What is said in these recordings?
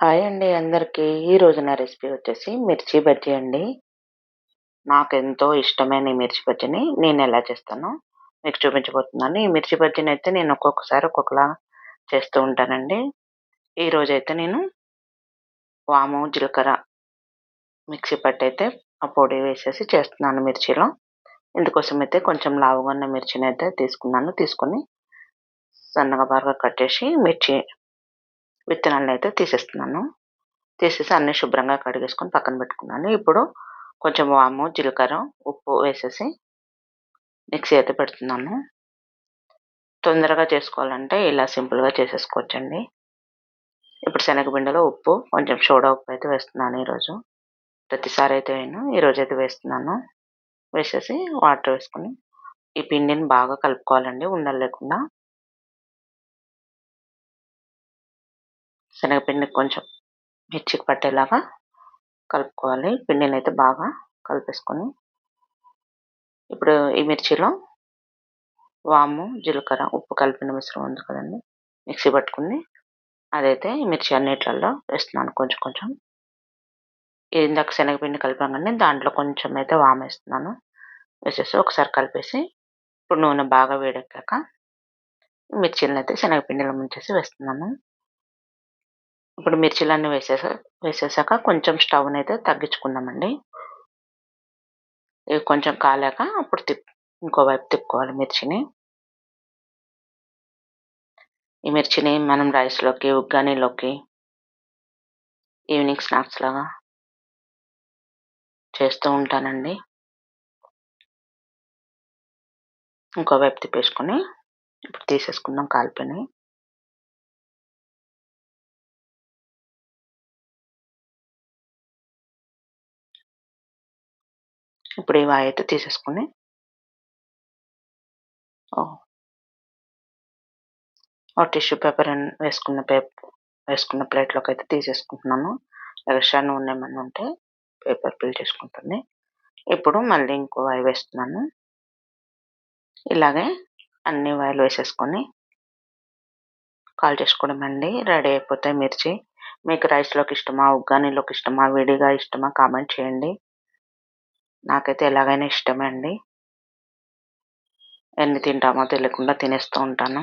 Hi అండి అందరికీ. ఈరోజు నా రెసిపీ వచ్చేసి మిర్చి బజ్జీ అండి. నాకు ఎంతో ఇష్టమైన ఈ మిర్చి బజ్జీని నేను ఎలా చేస్తానో మీకు చూపించబోతున్నాను. ఈ మిర్చి బజ్జీని అయితే నేను ఒక్కొక్కసారి ఒక్కొక్కలా చేస్తూ ఉంటానండి. ఈరోజు అయితే నేను వాము జీలకర్ర మిక్సీ పట్టి అయితే ఆ పొడి వేసేసి చేస్తున్నాను మిర్చిలో. ఇందుకోసం అయితే కొంచెం లావుగా ఉన్న మిర్చిని అయితే తీసుకున్నాను. తీసుకొని సన్నగా బాగా కట్ చేసి మిర్చి విత్తనాలను అయితే తీసేస్తున్నాను. తీసేసి అన్ని శుభ్రంగా కడిగేసుకొని పక్కన పెట్టుకున్నాను. ఇప్పుడు కొంచెం వాము జీలకర్ర ఉప్పు వేసేసి మిక్సీ అయితే పెడుతున్నాను. తొందరగా చేసుకోవాలంటే ఇలా సింపుల్గా చేసేసుకోవచ్చండి. ఇప్పుడు శనగపిండిలో ఉప్పు కొంచెం సోడా ఉప్పు అయితే వేస్తున్నాను ఈరోజు. ప్రతిసారి అయితే నేను ఈరోజు అయితే వేస్తున్నాను. వేసేసి వాటర్ వేసుకొని ఈ పిండిని బాగా కలుపుకోవాలండి ఉండలు లేకుండా. శనగపిండి కొంచెం మిర్చికి పట్టేలాగా కలుపుకోవాలి. పిండిని అయితే బాగా కలిపేసుకొని ఇప్పుడు ఈ మిర్చిలో వాము జీలకర్ర ఉప్పు కలిపిన మిశ్రమం ఉంది కదండి. మిక్సీ పట్టుకుని అదైతే ఈ మిర్చి అన్నిట్లలో వేస్తున్నాను. కొంచెం కొంచెం ఇందాక శనగపిండి కలిపాం కానీ దాంట్లో కొంచెం అయితే వాము వేస్తున్నాను. వేసేసి ఒకసారి కలిపేసి ఇప్పుడు నూనె బాగా వేడెక్కాక మిర్చిలను అయితే శనగపిండిలో ముంచేసి వేస్తున్నాను. ఇప్పుడు మిర్చిలన్నీ వేసేసా వేసేసాక కొంచెం స్టవ్ని అయితే తగ్గించుకుందామండి. ఇవి కొంచెం కాలాక అప్పుడు తిప్ ఇంకోవైపు తిప్పుకోవాలి మిర్చిని. ఈ మిర్చిని మనం రైస్లోకి ఉగ్గానీలోకి ఈవినింగ్ స్నాక్స్ లాగా చేస్తూ ఉంటానండి. ఇంకోవైపు తిప్పేసుకొని ఇప్పుడు తీసేసుకుందాం కాలిపోయినాయి ఇప్పుడు ఇవి అయితే తీసేసుకొని. ఓ. టిష్యూ పేపర్ వేసుకున్న పేపర్ వేసుకున్న ప్లేట్లోకి అయితే తీసేసుకుంటున్నాను. ఎక్స్ట్రా నూనె ఏమన్నా ఉంటే పేపర్ పిల్ చేసుకుంటుంది. ఇప్పుడు మళ్ళీ ఇంకో వాయి వేస్తున్నాను. ఇలాగే అన్ని వాయిలు వేసేసుకొని కాల్ చేసుకోవడం అండి రెడీ అయిపోతాయి మిర్చి. మీకు రైస్లోకి ఇష్టమా ఉగ్గానీలోకి ఇష్టమా విడిగా ఇష్టమా కామెంట్ చేయండి. నాకైతే ఎలాగైనా ఇష్టమే అండి ఎన్ని తింటామో తెలియకుండా తినేస్తూ ఉంటాను.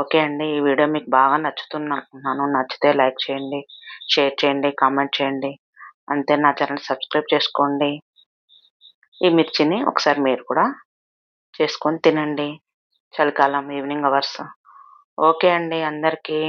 ఓకే అండి ఈ వీడియో మీకు బాగా నచ్చుతున్నాను అనుకుంటున్నాను. నచ్చితే లైక్ చేయండి షేర్ చేయండి కామెంట్ చేయండి. అంతే నా ఛానల్ సబ్స్క్రైబ్ చేసుకోండి. ఈ మిర్చిని ఒకసారి మీరు కూడా చేసుకొని తినండి. చలికాలం ఈవినింగ్ అవర్స్. ఓకే అండి అందరికీ